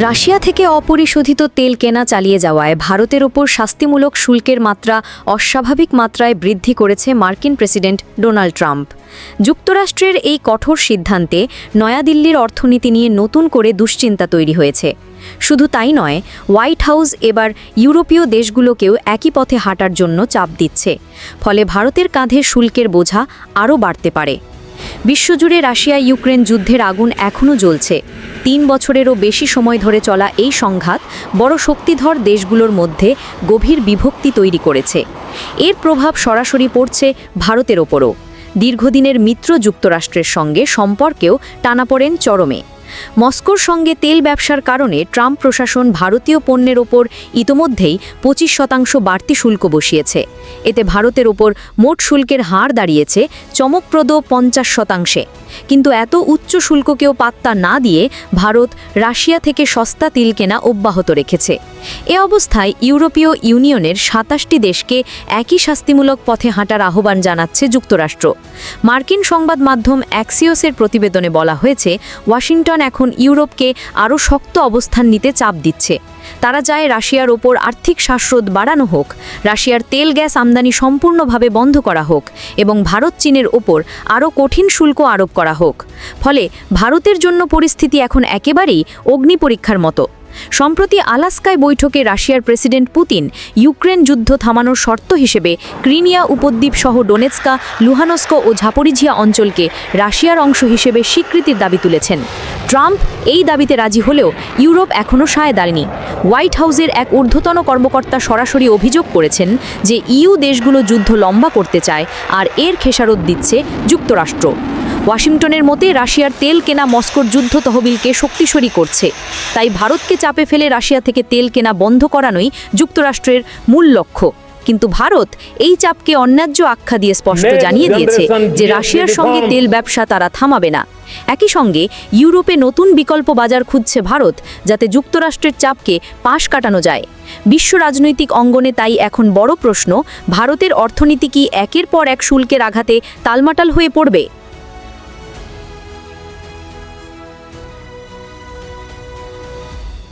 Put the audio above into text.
Russia থেকে অপরিশোধিত তেল কেনা চালিয়ে যাওয়ায় ভারতের ওপর শাস্তিমূলক শুল্কের মাত্রা অস্বাভাবিক মাত্রায় বৃদ্ধি করেছে মার্কিন প্রেসিডেন্ট ডোনাল্ড ট্রাম্প। যুক্তরাষ্ট্রের এই কঠোর সিদ্ধান্তে নয়াদিল্লির অর্থনীতি নিয়ে নতুন করে দুশ্চিন্তা তৈরি হয়েছে। শুধু তাই নয়, হোয়াইট হাউস এবার ইউরোপীয় দেশগুলোকেও একই পথে হাঁটার জন্য চাপ দিচ্ছে। ফলে ভারতের কাঁধে শুল্কের বোঝা আরও বাড়তে পারে। বিশ্বজুড়ে রাশিয়া ইউক্রেন যুদ্ধের আগুন এখনও জ্বলছে। তিন বছরেরও বেশি সময় ধরে চলা এই সংঘাত বড় শক্তিধর দেশগুলোর মধ্যে গভীর বিভক্তি তৈরি করেছে। এর প্রভাব সরাসরি পড়ছে ভারতের ওপরও। দীর্ঘদিনের মিত্র যুক্তরাষ্ট্রের সঙ্গে সম্পর্কেও টানাপড়েন চরমে। মস্কোর সঙ্গে তেল ব্যবসার কারণে ট্রাম্প প্রশাসন ভারতীয় পণ্যের ওপর ইতোমধ্যেই পঁচিশ শতাংশ বাড়তি শুল্ক বসিয়েছে। এতে ভারতের ওপর মোট শুল্কের হার দাঁড়িয়েছে চমকপ্রদ পঞ্চাশ শতাংশে। কিন্তু এত উচ্চ শুল্ককেও পাত্তা না দিয়ে ভারত রাশিয়া থেকে সস্তা তিল কেনা অব্যাহত রেখেছে। এ অবস্থায় ইউরোপীয় ইউনিয়নের সাতাশটি দেশকে একই শাস্তিমূলক পথে হাঁটার আহ্বান জানাচ্ছে যুক্তরাষ্ট্র। মার্কিন সংবাদ মাধ্যম অ্যাক্সিওসের প্রতিবেদনে বলা হয়েছে, ওয়াশিংটন এখন ইউরোপকে আরও শক্ত অবস্থান নিতে চাপ দিচ্ছে। তারা চায় রাশিয়ার ওপর আর্থিক শ্বাসরোধ বাড়ানো হোক, রাশিয়ার তেল গ্যাস আমদানি সম্পূর্ণভাবে বন্ধ করা হোক এবং ভারত চীনের ওপর আরও কঠিন শুল্ক আরোপ করা হোক। ফলে ভারতের জন্য পরিস্থিতি এখন একেবারেই অগ্নি পরীক্ষার মতো। সম্প্রতি আলাস্কায় বৈঠকে রাশিয়ার প্রেসিডেন্ট পুতিন ইউক্রেন যুদ্ধ থামানোর শর্ত হিসেবে ক্রিমিয়া উপদ্বীপ সহ ডোনেৎস্কা, লুহানস্ক ও ঝাপরিঝিয়া অঞ্চলকে রাশিয়ার অংশ হিসেবে স্বীকৃতির দাবি তুলেছেন। ট্রাম্প এই দাবিতে রাজি হলেও ইউরোপ এখনও সায় দেয়নি হোয়াইট হাউসের এক ঊর্ধ্বতন কর্মকর্তা সরাসরি অভিযোগ করেছেন যে ইউ দেশগুলো যুদ্ধ লম্বা করতে চায় আর এর খেসারত দিচ্ছে যুক্তরাষ্ট্র। ওয়াশিংটনের মতে রাশিয়ার তেল কেনা মস্কোর যুদ্ধ তহবিলকে শক্তিশালী করছে। তাই ভারতকে চাপে ফেলে রাশিয়া থেকে তেল কেনা বন্ধ করানোই যুক্তরাষ্ট্রের মূল লক্ষ্য। কিন্তু ভারত এই চাপকে অন্যায্য আখ্যা দিয়ে স্পষ্ট জানিয়ে দিয়েছে যে রাশিয়ার সঙ্গে তেল ব্যবসা তারা থামাবে না। একই সঙ্গে ইউরোপে নতুন বিকল্প বাজার খুঁজছে ভারত, যাতে যুক্তরাষ্ট্রের চাপকে পাশ কাটানো যায়। বিশ্ব রাজনৈতিক অঙ্গনে তাই এখন বড় প্রশ্ন, ভারতের অর্থনীতি কি একের পর এক শুল্কের আঘাতে তালমাটাল হয়ে পড়বে?